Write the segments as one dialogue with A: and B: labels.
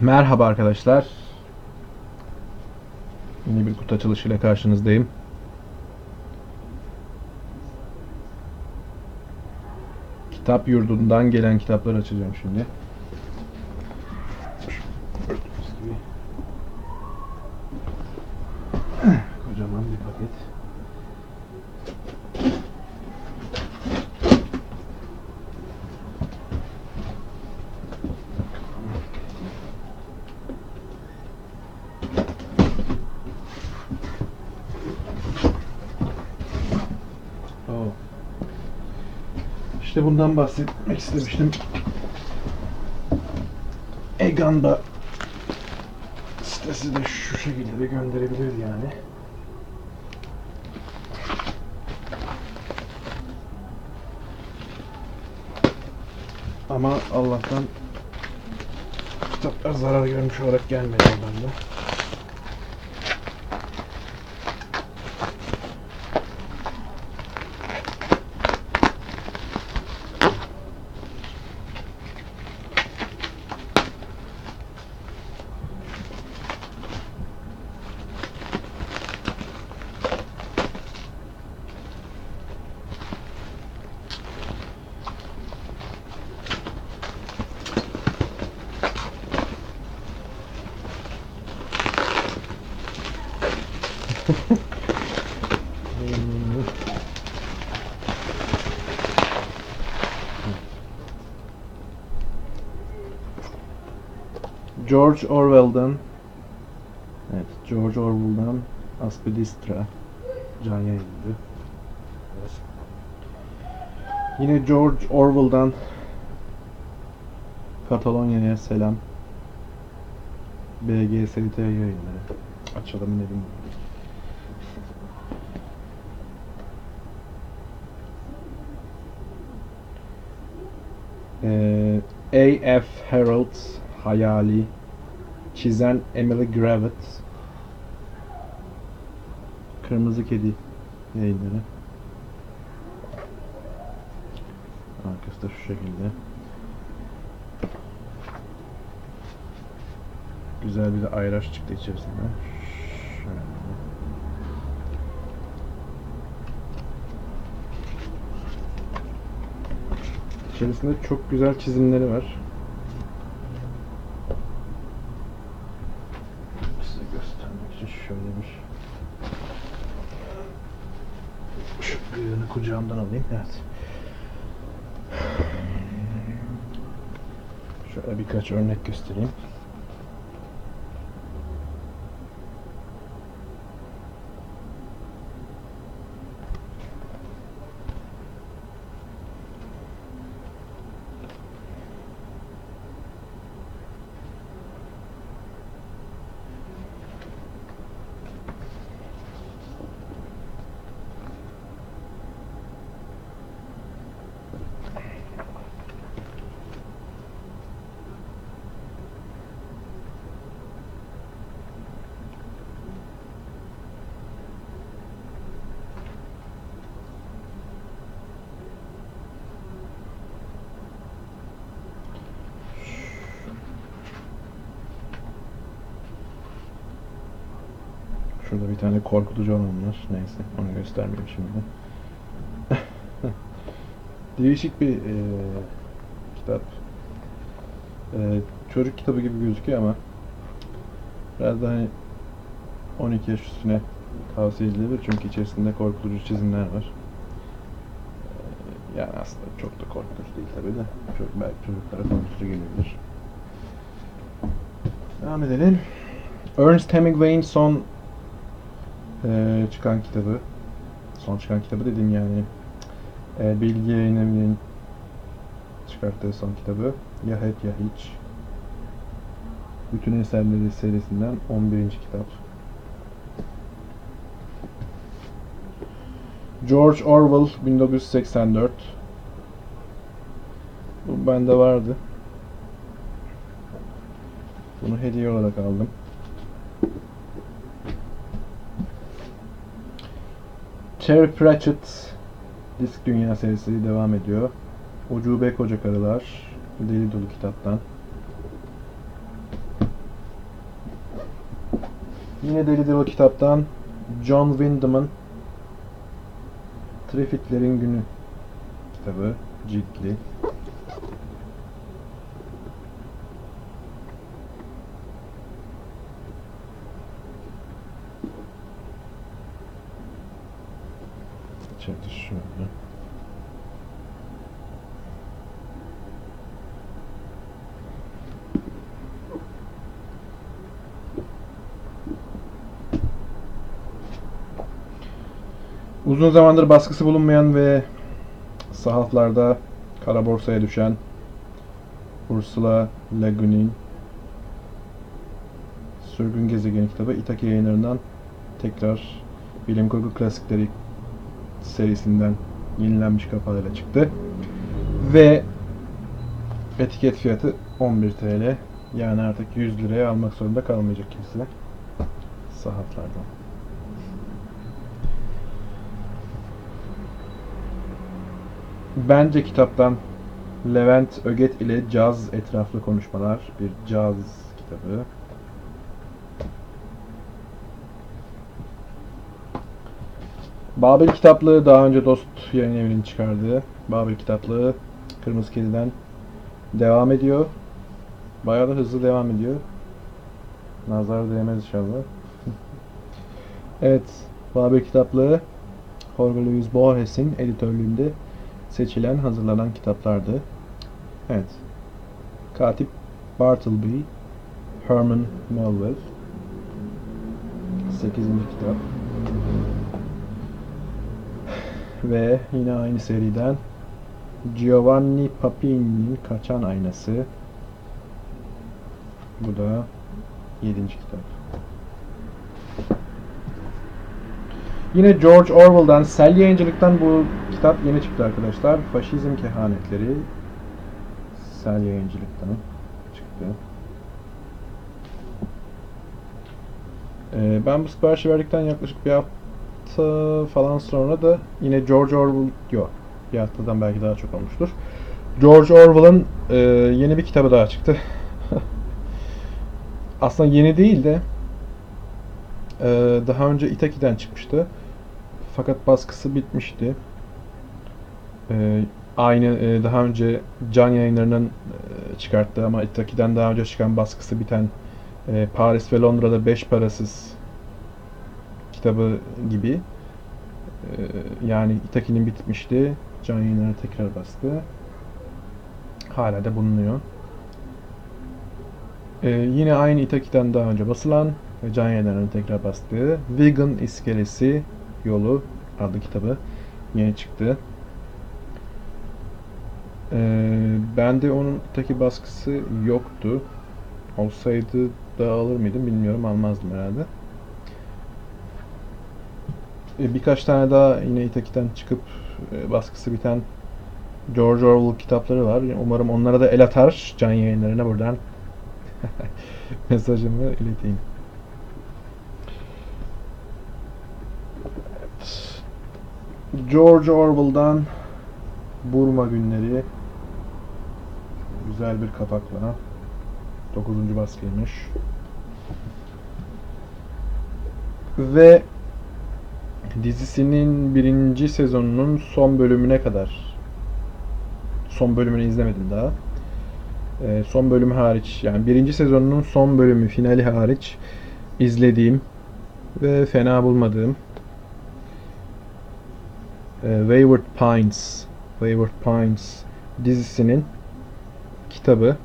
A: Merhaba arkadaşlar. Yeni bir kutu açılışıyla karşınızdayım. Kitap yurdundan gelen kitapları açacağım şimdi. Gördüğünüz gibi. Kocaman bir paket. Oo. İşte bundan bahsetmek istemiştim. Egan'da sitesi de şu şekilde de gönderebilir yani. Ama Allah'tan kitaplar zarar görmüş olarak gelmedi ondan da. George Orwell'dan Evet, George Orwell'dan Aspidistra can yayınladı. Yine George Orwell'dan Katalonya'ya selam BGST yayınları. Açalım ne bileyim. Ee, A.F. Harold Hayali Çizen Emily Gravett. Kırmızı Kedi yayınları. Arkası da şu şekilde. Güzel bir de ayraç çıktı içerisinde. Şöyle. İçerisinde çok güzel çizimleri var. Size göstermek için şöyle bir şu büyüğünü kucağımdan alayım. Evet. Şöyle birkaç örnek göstereyim. Şurada bir tane korkutucu olan var. Neyse onu göstermeyeyim şimdi. Değişik bir eee, kitap. Eee, çocuk kitabı gibi gözüküyor ama biraz da hani 12 yaş üstüne tavsiye edilebilir çünkü içerisinde korkutucu çizimler var. Eee, yani aslında çok da korkutucu değil tabi de. Çok belki çocuklara korkutucu gelebilir. Devam edelim. Ernest Hemingway'in son eee, çıkan kitabı. Son çıkan kitabı dediğim yani e, Bilgi Yayın çıkarttığı son kitabı. Ya Hep Ya Hiç. Bütün eserleri serisinden 11. kitap. George Orwell 1984. Bu bende vardı. Bunu hediye olarak aldım. Terry Pratchett Disk Dünya serisi devam ediyor. Ucube Koca Karılar Deli Dolu Kitaptan Yine Deli Dolu Kitaptan John Wyndham'ın Trifitlerin Günü kitabı ciltli Uzun zamandır baskısı bulunmayan ve sahaflarda kara borsaya düşen Ursula Le Guin'in Sürgün Gezegeni kitabı İtaki yayınlarından tekrar bilim kurgu klasikleri serisinden yenilenmiş kapağıyla çıktı. Ve etiket fiyatı 11 TL. Yani artık 100 liraya almak zorunda kalmayacak kimse sahaflardan. Bence kitaptan Levent Öget ile caz etraflı konuşmalar bir caz kitabı. Babil kitaplığı daha önce Dost yayın evinin çıkardığı Babil kitaplığı Kırmızı Kedi'den devam ediyor. Bayağı da hızlı devam ediyor. Nazar değmez inşallah. evet, Babil kitaplığı Jorge Luis Borges'in editörlüğünde seçilen, hazırlanan kitaplardı. Evet. Katip Bartleby, Herman Melville. 8. kitap. Ve yine aynı seriden Giovanni Papini'nin Kaçan Aynası. Bu da 7. kitap. Yine George Orwell'dan, Sel Yayıncılık'tan bu kitap yeni çıktı arkadaşlar. Faşizm Kehanetleri. Sel Yayıncılık'tan çıktı. Ee, ben bu siparişi verdikten yaklaşık bir hafta falan sonra da yine George Orwell, yok bir haftadan belki daha çok olmuştur. George Orwell'ın e, yeni bir kitabı daha çıktı. Aslında yeni değil de e, daha önce Itaki'den çıkmıştı. Fakat baskısı bitmişti. E, aynı e, daha önce Can Yayınları'nın e, çıkarttığı ama Itaki'den daha önce çıkan baskısı biten e, Paris ve Londra'da Beş Parasız kitabı gibi. E, yani Itaki'nin bitmişti. Can Yayınları tekrar bastı. Hala da bulunuyor. E, yine aynı Itaki'den daha önce basılan ve Can Yayınları'nın tekrar bastığı Vegan İskelesi Yolu adlı kitabı yeni çıktı. Ee, bende onun taki baskısı yoktu. Olsaydı da alır mıydım bilmiyorum almazdım herhalde. Ee, birkaç tane daha yine Itaki'den çıkıp e, baskısı biten George Orwell kitapları var. Umarım onlara da el atar can yayınlarına buradan mesajımı ileteyim. George Orwell'dan Burma Günleri güzel bir kapakla 9. baskıymış. Ve dizisinin birinci sezonunun son bölümüne kadar son bölümünü izlemedim daha. Ee, son bölümü hariç yani birinci sezonunun son bölümü finali hariç izlediğim ve fena bulmadığım e, Wayward Pines Wayward Pines dizisinin kitabı.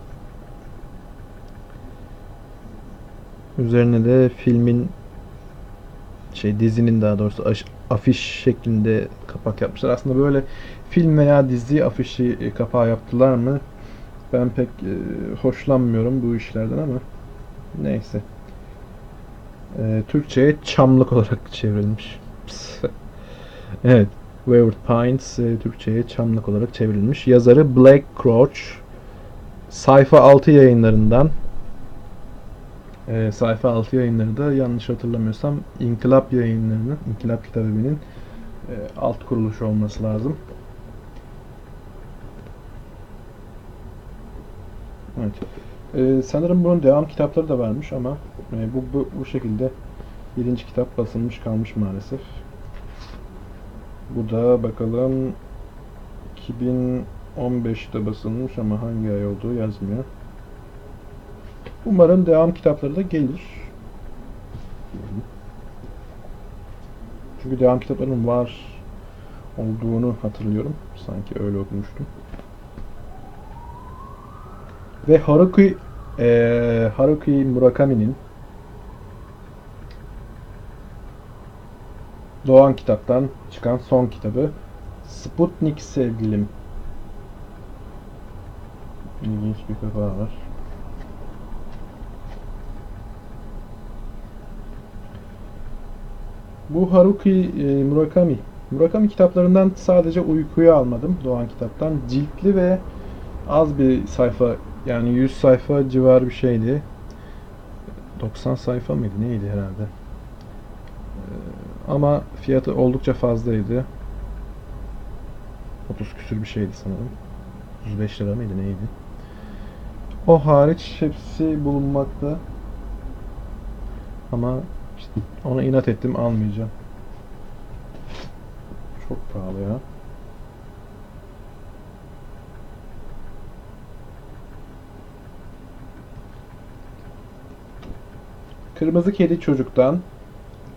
A: Üzerine de filmin şey dizinin daha doğrusu afiş şeklinde kapak yapmışlar. Aslında böyle film veya dizi afişi e, kapağı yaptılar mı? Ben pek e, hoşlanmıyorum bu işlerden ama neyse. E, Türkçe'ye çamlık olarak çevrilmiş. evet. Wayward Pines Türkçe'ye çamlık olarak çevrilmiş. Yazarı Black Crouch. Sayfa 6 yayınlarından. E, sayfa 6 yayınları da yanlış hatırlamıyorsam İnkılap yayınlarının, İnkılap Kitabevi'nin e, alt kuruluşu olması lazım. Evet. E, sanırım bunun devam kitapları da varmış ama e, bu, bu, bu şekilde Birinci kitap basılmış kalmış maalesef. Bu da bakalım 2015'te basılmış ama hangi ay olduğu yazmıyor. Umarım devam kitapları da gelir. Çünkü devam kitaplarının var olduğunu hatırlıyorum. Sanki öyle okumuştum. Ve Haruki eee Haruki Murakami'nin Doğan kitaptan çıkan son kitabı Sputnik Sevgilim. İlginç bir kapağı var. Bu Haruki e, Murakami. Murakami kitaplarından sadece uykuyu almadım Doğan kitaptan. Ciltli ve az bir sayfa yani 100 sayfa civarı bir şeydi. 90 sayfa mıydı neydi herhalde. Ee, Ama fiyatı oldukça fazlaydı. 30 küsür bir şeydi sanırım. 105 lira mıydı neydi? O hariç hepsi bulunmakta. Ama işte ona inat ettim almayacağım. Çok pahalı ya. Kırmızı Kedi Çocuk'tan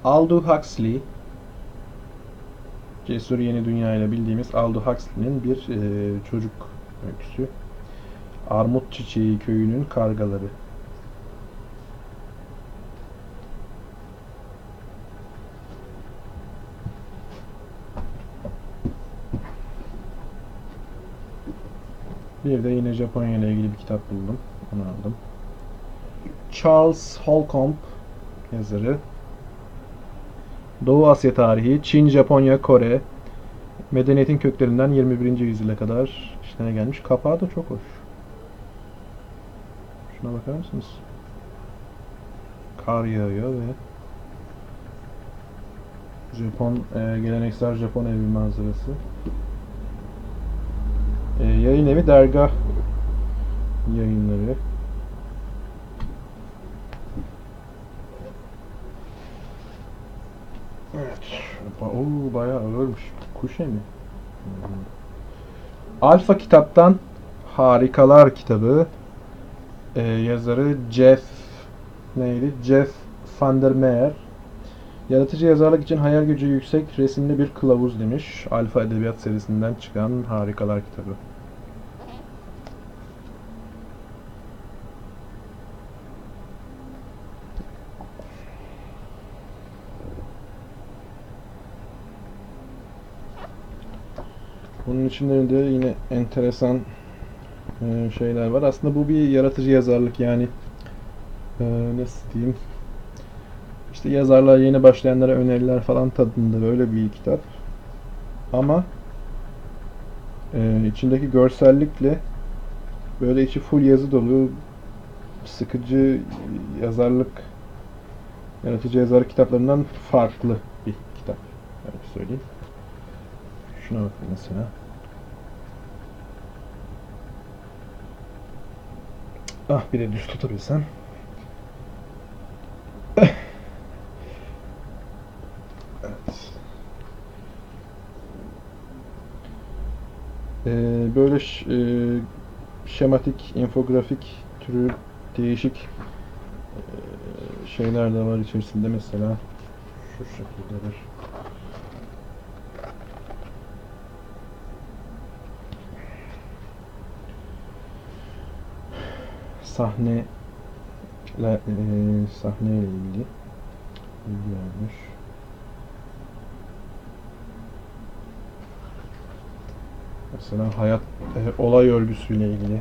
A: Aldous Huxley Cesur Yeni Dünya ile bildiğimiz Aldous Huxley'nin bir e, çocuk öyküsü. Armut Çiçeği Köyü'nün Kargaları. Bir de yine Japonya ile ilgili bir kitap buldum. Onu aldım. Charles Holcomb yazarı. Doğu Asya tarihi, Çin, Japonya, Kore, medeniyetin köklerinden 21. yüzyıla kadar işlerine gelmiş. Kapağı da çok hoş. Şuna bakar mısınız? Kar yağıyor ve Japon, e, geleneksel Japon evi manzarası. E, yayın evi dergah yayınları. Evet. Oo, bayağı ağırmış. Kuş mi? Alfa kitaptan Harikalar kitabı. Ee, yazarı Jeff neydi? Jeff van der Meer. Yaratıcı yazarlık için hayal gücü yüksek resimli bir kılavuz demiş. Alfa Edebiyat serisinden çıkan Harikalar kitabı. Bunun içinde de yine enteresan e, şeyler var. Aslında bu bir yaratıcı yazarlık yani e, nasıl diyeyim işte yazarlığa yeni başlayanlara öneriler falan tadında böyle bir kitap. Ama e, içindeki görsellikle böyle içi full yazı dolu sıkıcı yazarlık yaratıcı yazarlık kitaplarından farklı bir kitap. Öyle söyleyeyim. Şuna bakın mesela. Ah bir de düz tutabilsem. Evet. Ee, böyle ş- e, şematik, infografik türü değişik şeyler de var içerisinde mesela şu şekilde sahne e, sahne ile ilgili bilgi vermiş. Mesela hayat e, olay örgüsüyle ilgili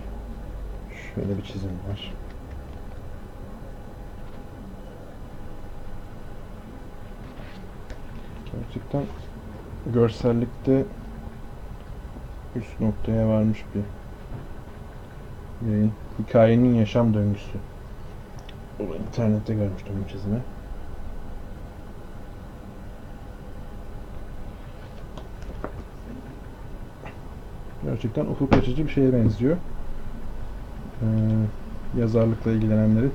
A: şöyle bir çizim var. Gerçekten görsellikte üst noktaya varmış bir yayın. Hikayenin yaşam döngüsü. Bunu internette görmüştüm bu çizimi. Gerçekten ufuk açıcı bir şeye benziyor. Ee, yazarlıkla ilgilenenlerin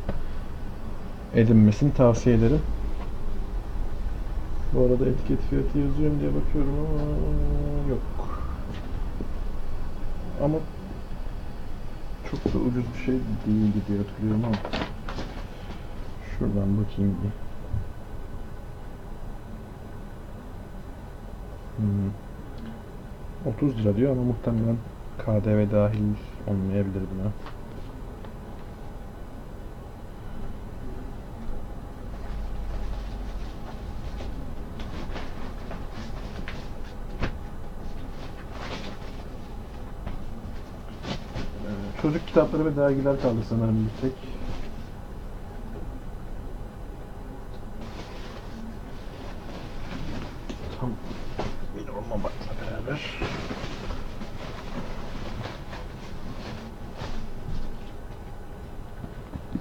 A: edinmesini tavsiye ederim. Bu arada etiket fiyatı yazıyor mu diye bakıyorum ama yok. Ama da ucuz bir şey değildi diye hatırlıyorum ama şuradan bakayım bir. Hmm. 30 lira diyor ama muhtemelen KDV dahil olmayabilir buna. Ee, Çocuk kitapları ve dergiler kaldı sanırım bir tek. Tam emin olmamakla beraber.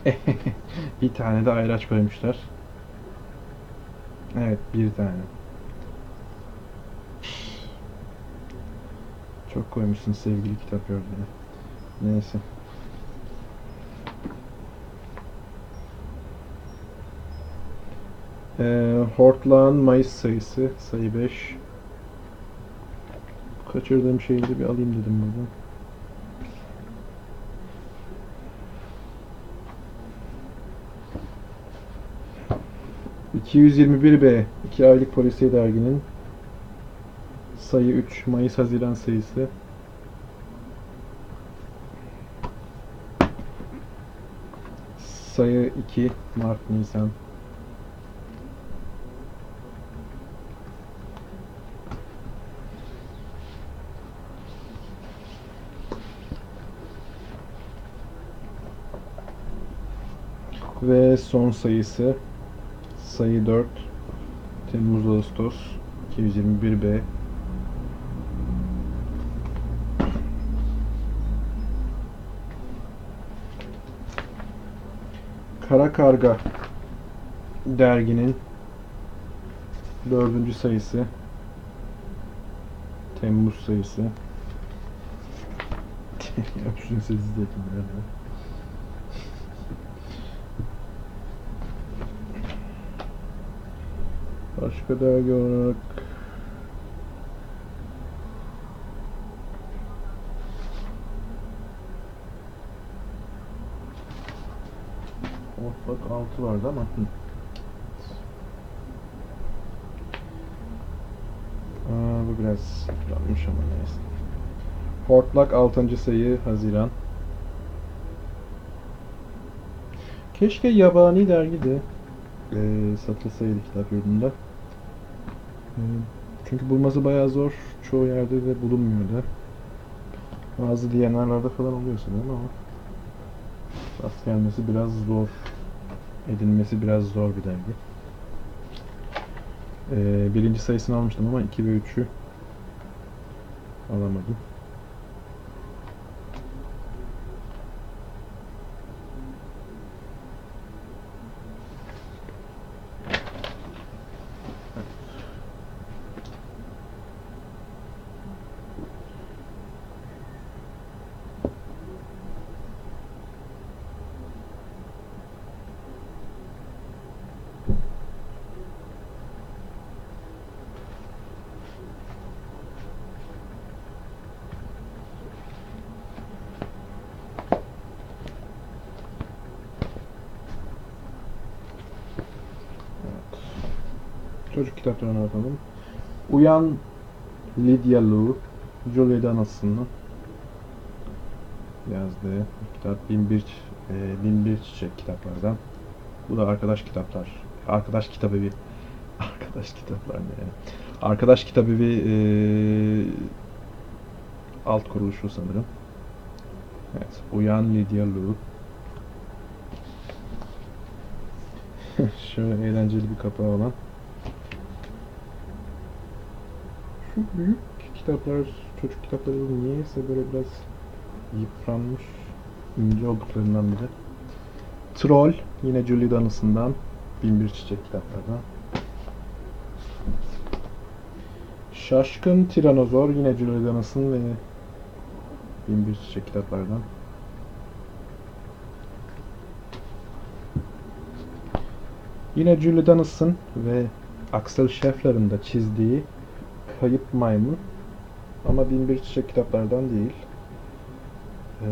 A: bir tane de ayraç koymuşlar. Evet, bir tane. Çok koymuşsun sevgili kitap gördüğüne. Neyse. Ee, Hortlağın Mayıs sayısı, sayı 5. Kaçırdığım şeyi de bir alayım dedim buradan. ...221B... 2 aylık polisiye derginin... ...sayı 3... ...Mayıs-Haziran sayısı... Sayı 2 Mart ve son sayısı sayı 4 Temmuz Ağustos 221B Kara Karga derginin dördüncü sayısı Temmuz sayısı. Şunu sessiz de yapayım biraz ya. Başka dergi olarak Ortak 6 vardı ama hı. Aa, bu biraz yanlış ama neyse. Hortlak 6. sayı Haziran. Keşke yabani dergi de eee satılsaydı kitap yurdunda. Eee, Çünkü bulması bayağı zor. Çoğu yerde de bulunmuyordu. Bazı DNR'larda falan oluyor sanırım ama rast gelmesi biraz zor. Edinmesi biraz zor bir dergi. Eee, birinci sayısını almıştım ama 2 ve 3'ü alamadım. Çocuk kitaplarına bakalım. Uyan Lydia Lu, Julia Donaldson'ın yazdığı kitap 1001 e, 1001 çiçek kitaplardan. Bu da arkadaş kitaplar. Arkadaş kitabı bir arkadaş kitaplar ne? Arkadaş kitabı bir e, alt kuruluşu sanırım. Evet. Uyan Lydia Lu. Şöyle eğlenceli bir kapağı olan. Şu büyük kitaplar, çocuk kitapları niyeyse böyle biraz yıpranmış, ince olduklarından biri. Troll, yine Julie Donaldson'dan. Binbir Çiçek kitaplardan. Şaşkın Tiranozor, yine Julie Donaldson ve Binbir Çiçek kitaplardan. Yine Julie Donaldson ve Axel Scheffler'ın da çizdiği Kayıp Maymun. Ama Binbir Çiçek kitaplardan değil. Ee,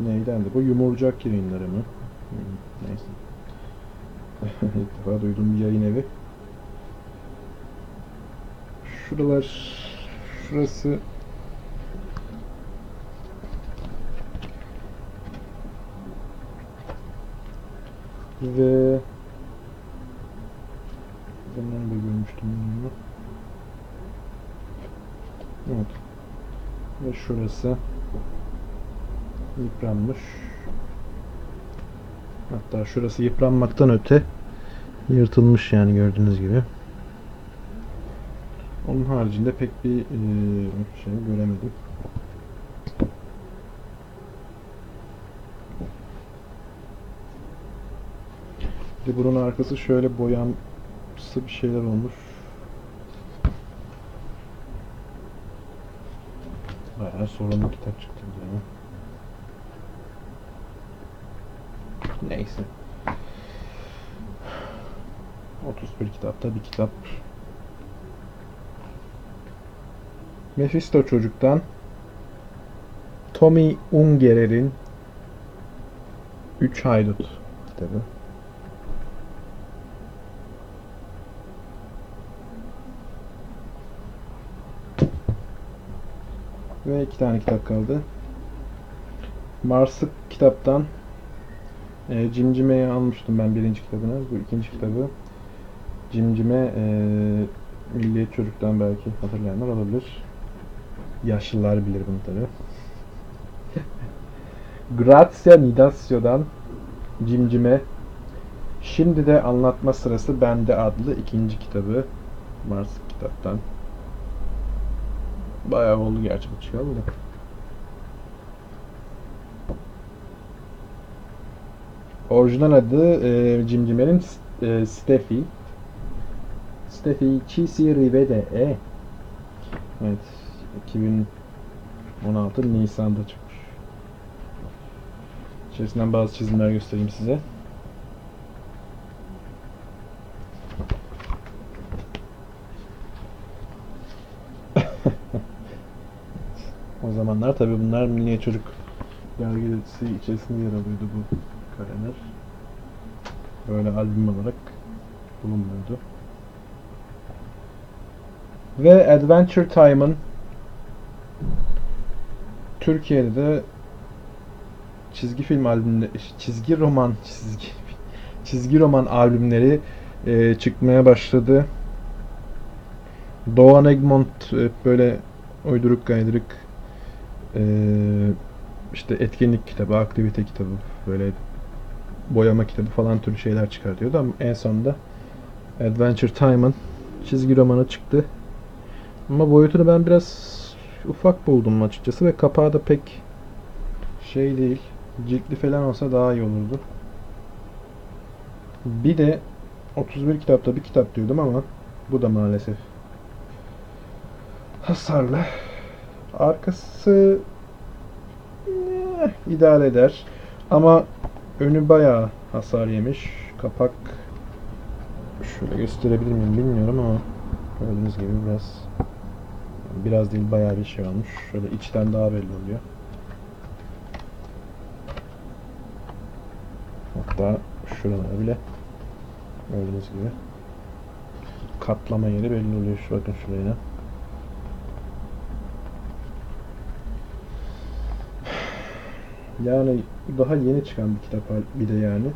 A: neydendi? Bu Yumurcak yayınları mı? Hmm, neyse. İlk defa duyduğum bir yayın evi. Şuralar, şurası ve ben nerede görmüştüm bunu? Evet. Ve şurası yıpranmış. Hatta şurası yıpranmaktan öte yırtılmış yani gördüğünüz gibi. Onun haricinde pek bir eee, şey göremedim. Bir bunun arkası şöyle boyamsı bir şeyler olmuş. Bayağı sorunlu kitap çıktı bize ya. Neyse. 31 kitapta bir kitap. Mephisto çocuktan Tommy Ungerer'in Üç Haydut kitabı. Ve iki tane kitap kaldı. Mars'ı kitaptan e, Cimcime'yi almıştım ben birinci kitabını. Bu ikinci kitabı. Cimcime e, Milliyet Çocuk'tan belki hatırlayanlar olabilir. Yaşlılar bilir bunu tabi. Grazia Nidacio'dan Cimcime Şimdi de anlatma sırası bende adlı ikinci kitabı Mars kitaptan. Bayağı oldu gerçi bu çıkalı da. Orijinal adı e, Cimcime'nin e, Steffi. Steffi Chisi Rivede E. Evet. 2016 Nisan'da çıkmış. İçerisinden bazı çizimler göstereyim size. Zamanlar tabi bunlar Milliye Çocuk dergisi içerisinde yer alıyordu bu kareler. Böyle albüm olarak bulunmuyordu. Ve Adventure Time'ın Türkiye'de de çizgi film albümleri, çizgi roman, çizgi çizgi roman albümleri e, çıkmaya başladı. Doğan Egmont e, böyle uyduruk gaydırık e, işte etkinlik kitabı, aktivite kitabı, böyle boyama kitabı falan türlü şeyler çıkartıyordu ama en sonunda Adventure Time'ın çizgi romanı çıktı. Ama boyutunu ben biraz ufak buldum açıkçası ve kapağı da pek şey değil. Ciltli falan olsa daha iyi olurdu. Bir de 31 kitapta bir kitap diyordum ama bu da maalesef hasarlı. Arkası eh, idare eder. Ama önü bayağı hasar yemiş. Kapak şöyle gösterebilir miyim bilmiyorum ama gördüğünüz gibi biraz biraz değil bayağı bir şey olmuş. Şöyle içten daha belli oluyor. Hatta şuralara bile gördüğünüz gibi katlama yeri belli oluyor. Şu bakın şuraya. Yani daha yeni çıkan bir kitap bir de yani.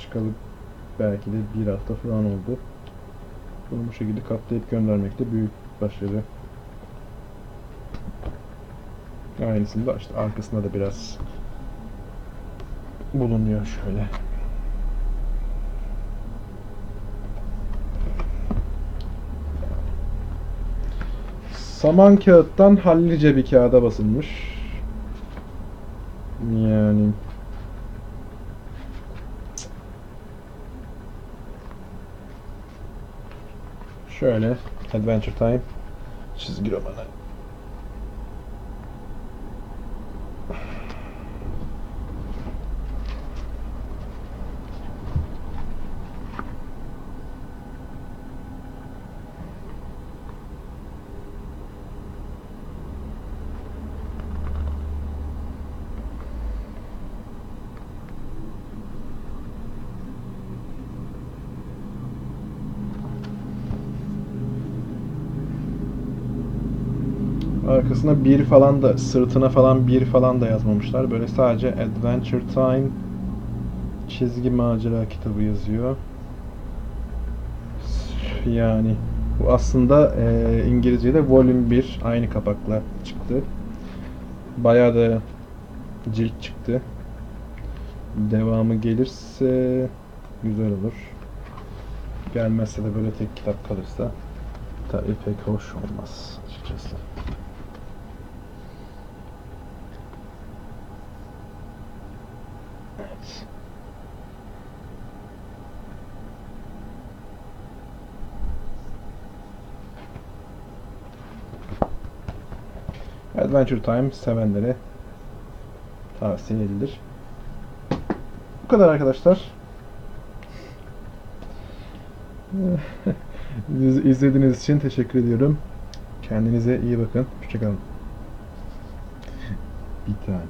A: Çıkalı belki de bir hafta falan oldu. Bunu bu şekilde katlayıp göndermekte büyük başarı. Aynısında işte arkasında da biraz bulunuyor şöyle. Saman kağıttan hallice bir kağıda basılmış. Yani şöyle Adventure Time çizgi romanı. Arkasına bir falan da sırtına falan bir falan da yazmamışlar. Böyle sadece Adventure Time çizgi macera kitabı yazıyor. Yani bu aslında e, İngilizce'de Volume 1 aynı kapakla çıktı. Bayağı da cilt çıktı. Devamı gelirse güzel olur. Gelmezse de böyle tek kitap kalırsa tabii pek hoş olmaz açıkçası. Adventure Time sevenlere tavsiye edilir. Bu kadar arkadaşlar. İz- İzlediğiniz için teşekkür ediyorum. Kendinize iyi bakın. Hoşçakalın. Bir tane.